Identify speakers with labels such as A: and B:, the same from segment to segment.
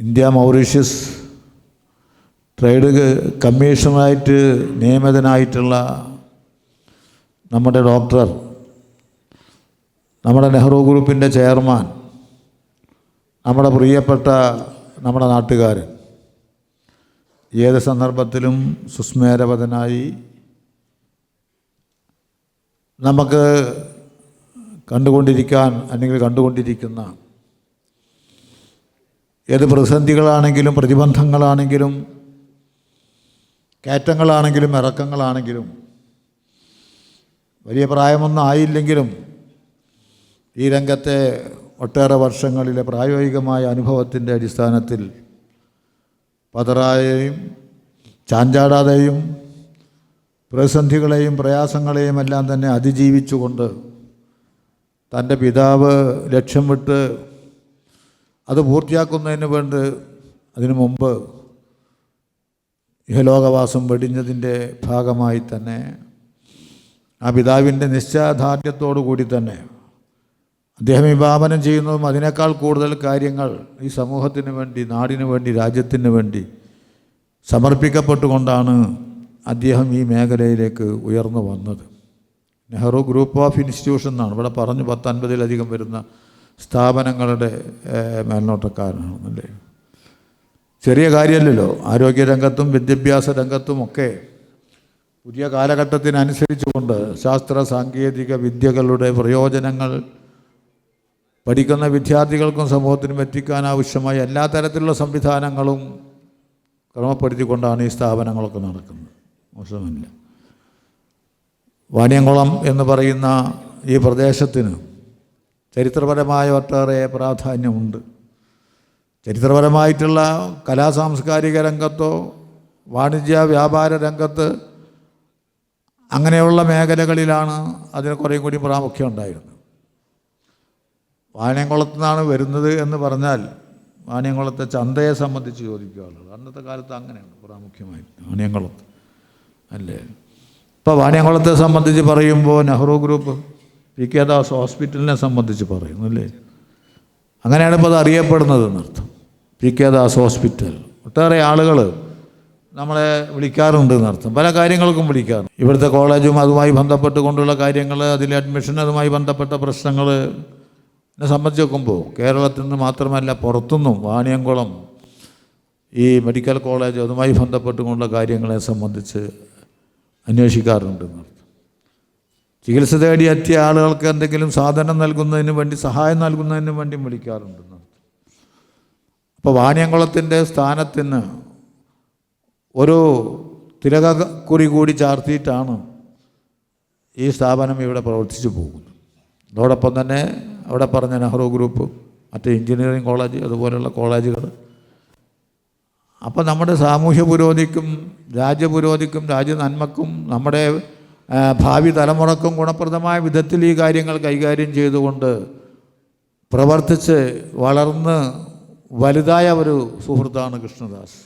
A: India Mauritius trade കമ്മീഷണറായിട്ട് നിയമിതനായിട്ടുള്ള നമ്മുടെ ഡോക്ടർ നമ്മുടെ നെഹ്റു ഗ്രൂപ്പിന്റെ ചെയർമാൻ നമ്മുടെ പ്രിയപ്പെട്ട നമ്മുടെ നാട്ടുകാരൻ. ഏത് സന്ദർഭത്തിലും സുസ്മേരവതനായി നമുക്ക് കണ്ടുകൊണ്ടിരിക്കാൻ അല്ലെങ്കിൽ കണ്ടുകൊണ്ടിരിക്കുന്ന ഏത് പ്രതിസന്ധികളാണെങ്കിലും പ്രതിബന്ധങ്ങളാണെങ്കിലും കയറ്റങ്ങളാണെങ്കിലും ഇറക്കങ്ങളാണെങ്കിലും വലിയ പ്രായമൊന്നും ആയില്ലെങ്കിലും ഈ രംഗത്തെ ഒട്ടേറെ വർഷങ്ങളിലെ പ്രായോഗികമായ അനുഭവത്തിന്റെ അടിസ്ഥാനത്തിൽ പതറായെയും ചാഞ്ചാടാതെയും പ്രതിസന്ധികളെയും പ്രയാസങ്ങളെയും എല്ലാം തന്നെ അതിജീവിച്ചുകൊണ്ട് തന്റെ പിതാവ് ലക്ഷ്യം വിട്ട് അത് പൂർത്തിയാക്കുന്നതിന് വേണ്ടി അതിനു മുമ്പ് ഇഹലോകവാസം വെടിഞ്ഞതിന്റെ ഭാഗമായി തന്നെ ആ പിതാവിന്റെ നിശ്ചയദാർഢ്യത്തോടു കൂടി തന്നെ അദ്ദേഹം വിഭാവനം ചെയ്യുന്നതും അതിനേക്കാൾ കൂടുതൽ കാര്യങ്ങൾ ഈ സമൂഹത്തിന് വേണ്ടി നാടിനു വേണ്ടി രാജ്യത്തിന് വേണ്ടി സമർപ്പിക്കപ്പെട്ടുകൊണ്ടാണ് അദ്ദേഹം ഈ മേഖലയിലേക്ക് ഉയർന്നു വന്നത്. നെഹ്റു ഗ്രൂപ്പ് ഓഫ് ഇൻസ്റ്റിറ്റ്യൂഷൻ എന്നാണ്. ഇവിടെ പറഞ്ഞു പത്തൊൻപതിലധികം വരുന്ന സ്ഥാപനങ്ങളുടെ മേൽനോട്ടക്കാരനാണെന്നല്ലേ മേൽനോട്ടക്കാരനാണ് ചെറിയ കാര്യമല്ലല്ലോ ആരോഗ്യരംഗത്തും വിദ്യാഭ്യാസ രംഗത്തും ഒക്കെ പുതിയ കാലഘട്ടത്തിനനുസരിച്ചുകൊണ്ട് ശാസ്ത്ര സാങ്കേതിക വിദ്യകളുടെ പ്രയോജനങ്ങൾ പഠിക്കുന്ന വിദ്യാർത്ഥികൾക്കും സമൂഹത്തിനും എത്തിക്കാൻ ആവശ്യമായ എല്ലാ തരത്തിലുള്ള സംവിധാനങ്ങളും ക്രമപ്പെടുത്തിക്കൊണ്ടാണ് ഈ സ്ഥാപനങ്ങളൊക്കെ നടക്കുന്നത്. മോശമില്ല വാണിയംകുളം എന്ന് പറയുന്ന ഈ പ്രദേശത്തിന് ചരിത്രപരമായ ഒട്ടേറെ പ്രാധാന്യമുണ്ട്. ചരിത്രപരമായിട്ടുള്ള കലാ സാംസ്കാരിക രംഗത്തോ വാണിജ്യ വ്യാപാര രംഗത്ത് അങ്ങനെയുള്ള മേഖലകളിലാണ് അതിന് കുറേ കൂടി പ്രാമുഖ്യം ഉണ്ടായിരുന്നത്. വാണിയംകുളത്തു നിന്നാണ് വരുന്നത് എന്ന് പറഞ്ഞാൽ വാണിയംകുളത്തെ ചന്തയെ സംബന്ധിച്ച് ചോദിക്കുകയുള്ളൂ അന്നത്തെ കാലത്ത് അങ്ങനെയാണ് പ്രാമുഖ്യമായിട്ട് വാണിയംകുളത്ത്. അല്ലേ? ഇപ്പോൾ വാണിയംകുളത്തെ സംബന്ധിച്ച് പറയുമ്പോൾ Nehru group P K Das ഹോസ്പിറ്റലിനെ സംബന്ധിച്ച് പറയുന്നു അല്ലേ? അങ്ങനെയാണ് ഇപ്പോൾ അത് അറിയപ്പെടുന്നത് എന്നർത്ഥം. P K Das hospital. ഒട്ടേറെ ആളുകൾ നമ്മളെ വിളിക്കാറുണ്ട് എന്നർത്ഥം. പല കാര്യങ്ങൾക്കും വിളിക്കാറുണ്ട് ഇവിടുത്തെ കോളേജും അതുമായി ബന്ധപ്പെട്ട് കൊണ്ടുള്ള കാര്യങ്ങൾ അതിലെ അഡ്മിഷൻ അതുമായി ബന്ധപ്പെട്ട പ്രശ്നങ്ങൾ എന്നെ സംബന്ധിച്ച് നോക്കുമ്പോൾ കേരളത്തിൽ നിന്ന് മാത്രമല്ല പുറത്തുനിന്നും വാണിയംകുളം ഈ മെഡിക്കൽ കോളേജ് അതുമായി ബന്ധപ്പെട്ടുകൊണ്ടുള്ള കാര്യങ്ങളെ സംബന്ധിച്ച് അന്വേഷിക്കാറുണ്ട് എന്നർത്ഥം. ചികിത്സ തേടി എത്തിയ ആളുകൾക്ക് എന്തെങ്കിലും സാധനം നൽകുന്നതിന് വേണ്ടി സഹായം നൽകുന്നതിന് വേണ്ടിയും വിളിക്കാറുണ്ട്. അപ്പോൾ വാണിയംകുളത്തിന്റെ സ്ഥാനത്തിന് ഒരു തിലകക്കുറി കൂടി ചാർത്തിയിട്ടാണ് ഈ സ്ഥാപനം ഇവിടെ പ്രവർത്തിച്ചു പോകുന്നത്. അതോടൊപ്പം തന്നെ അവിടെ പറഞ്ഞ നെഹ്റു ഗ്രൂപ്പ് മറ്റ് എഞ്ചിനീയറിംഗ് കോളേജ് അതുപോലെയുള്ള കോളേജുകൾ. അപ്പോൾ നമ്മുടെ സാമൂഹ്യ പുരോഗതിക്കും രാജ്യ നന്മക്കും നമ്മുടെ ഭാവി തലമുറക്കും ഗുണപ്രദമായ വിധത്തിൽ ഈ കാര്യങ്ങൾ കൈകാര്യം ചെയ്തുകൊണ്ട് പ്രവർത്തിച്ച് വളർന്ന് വലുതായ ഒരു സുഹൃത്താണ് കൃഷ്ണദാസ്.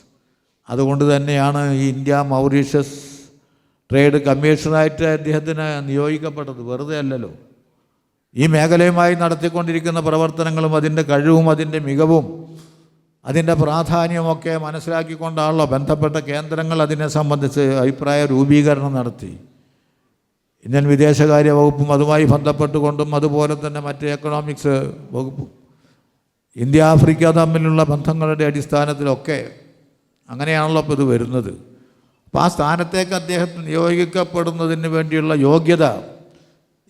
A: അതുകൊണ്ട് തന്നെയാണ് ഈ ഇന്ത്യ മൗറീഷ്യസ് ട്രേഡ് കമ്മീഷണറായിട്ട് അദ്ദേഹത്തിന് നിയോഗിക്കപ്പെട്ടത്. വെറുതെ അല്ലല്ലോ. ഈ മേഖലയുമായി നടത്തിക്കൊണ്ടിരിക്കുന്ന പ്രവർത്തനങ്ങളും അതിന്റെ കഴിവും അതിന്റെ മികവും അതിന്റെ പ്രാധാന്യമൊക്കെ മനസ്സിലാക്കിക്കൊണ്ടാണല്ലോ ബന്ധപ്പെട്ട കേന്ദ്രങ്ങൾ അതിനെ സംബന്ധിച്ച് അഭിപ്രായ രൂപീകരണം നടത്തി. ഇന്ത്യൻ വിദേശകാര്യ വകുപ്പും അതുമായി ബന്ധപ്പെട്ടുകൊണ്ടും അതുപോലെ തന്നെ മറ്റ് എക്കണോമിക്സ് വകുപ്പും ഇന്ത്യ ആഫ്രിക്ക തമ്മിലുള്ള ബന്ധങ്ങളുടെ അടിസ്ഥാനത്തിലൊക്കെ അങ്ങനെയാണല്ലോ ഇപ്പോൾ ഇത് വരുന്നത്. അപ്പോൾ ആ സ്ഥാനത്തേക്ക് അദ്ദേഹത്തിന് നിയോഗിക്കപ്പെടുന്നതിന് വേണ്ടിയുള്ള യോഗ്യത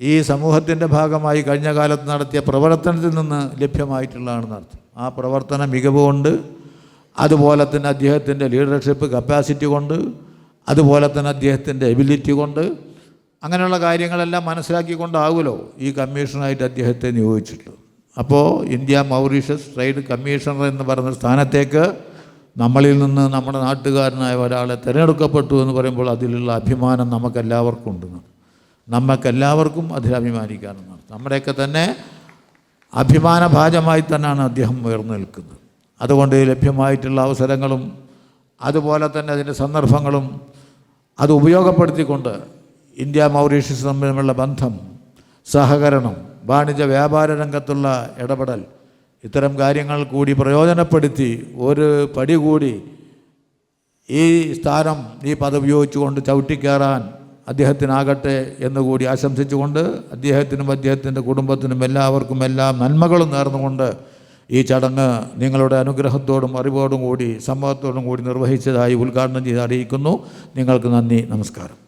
A: ഈ സമൂഹത്തിന്റെ ഭാഗമായി കഴിഞ്ഞ കാലത്ത് നടത്തിയ പ്രവർത്തനത്തിൽ നിന്ന് ലഭ്യമായിട്ടുള്ളതാണെന്ന് അർത്ഥം ആ പ്രവർത്തന മികവ് കൊണ്ട് അതുപോലെ തന്നെ അദ്ദേഹത്തിന്റെ ലീഡർഷിപ്പ് കപ്പാസിറ്റി കൊണ്ട് അതുപോലെ തന്നെ അദ്ദേഹത്തിന്റെ എബിലിറ്റി കൊണ്ട് അങ്ങനെയുള്ള കാര്യങ്ങളെല്ലാം മനസ്സിലാക്കിക്കൊണ്ടാവുമല്ലോ ഈ കമ്മീഷനായിട്ട് അദ്ദേഹത്തെ നിയോഗിച്ചിട്ടുള്ളത്. അപ്പോൾ ഇന്ത്യ മൗറീഷ്യസ് ട്രേഡ് കമ്മീഷണർ എന്ന് പറയുന്ന സ്ഥാനത്തേക്ക് നമ്മളിൽ നിന്ന് നമ്മുടെ നാട്ടുകാരനായ ഒരാളെ തിരഞ്ഞെടുക്കപ്പെട്ടു എന്ന് പറയുമ്പോൾ അതിലുള്ള അഭിമാനം നമുക്കെല്ലാവർക്കും ഉണ്ടെന്ന്. നമുക്കെല്ലാവർക്കും അതിൽ അഭിമാനിക്കാനെന്നാണ് നമ്മുടെയൊക്കെ തന്നെ അഭിമാനഭാജമായി തന്നെയാണ് അദ്ദേഹം ഉയർന്നു നിൽക്കുന്നത്. അതുകൊണ്ട് ലഭ്യമായിട്ടുള്ള അവസരങ്ങളും അതുപോലെ തന്നെ അതിന്റെ സന്ദർഭങ്ങളും അത് ഉപയോഗപ്പെടുത്തിക്കൊണ്ട് ഇന്ത്യ മൗറീഷ്യസ് തമ്മിലുള്ള ബന്ധം സഹകരണം വാണിജ്യ വ്യാപാര രംഗത്തുള്ള ഇടപെടൽ ഇത്തരം കാര്യങ്ങൾ കൂടി പ്രയോജനപ്പെടുത്തി ഒരു പടി കൂടി ഈ സ്ഥാനം ഈ പദവി ഉപയോഗിച്ചുകൊണ്ട് ചവിട്ടിക്കയറാൻ അദ്ദേഹത്തിനാകട്ടെ എന്നുകൂടി ആശംസിച്ചുകൊണ്ട് അദ്ദേഹത്തിനും അദ്ദേഹത്തിന്റെ കുടുംബത്തിനും എല്ലാവർക്കും എല്ലാം നന്മകളും നേർന്നുകൊണ്ട് ഈ ചടങ്ങ് നിങ്ങളുടെ അനുഗ്രഹത്തോടും അറിവോടും കൂടി സമ്മതത്തോടും കൂടി നിർവഹിച്ചതായി ഉദ്ഘാടനം ചെയ്ത് അറിയിക്കുന്നു. നിങ്ങൾക്ക് നന്ദി നമസ്കാരം.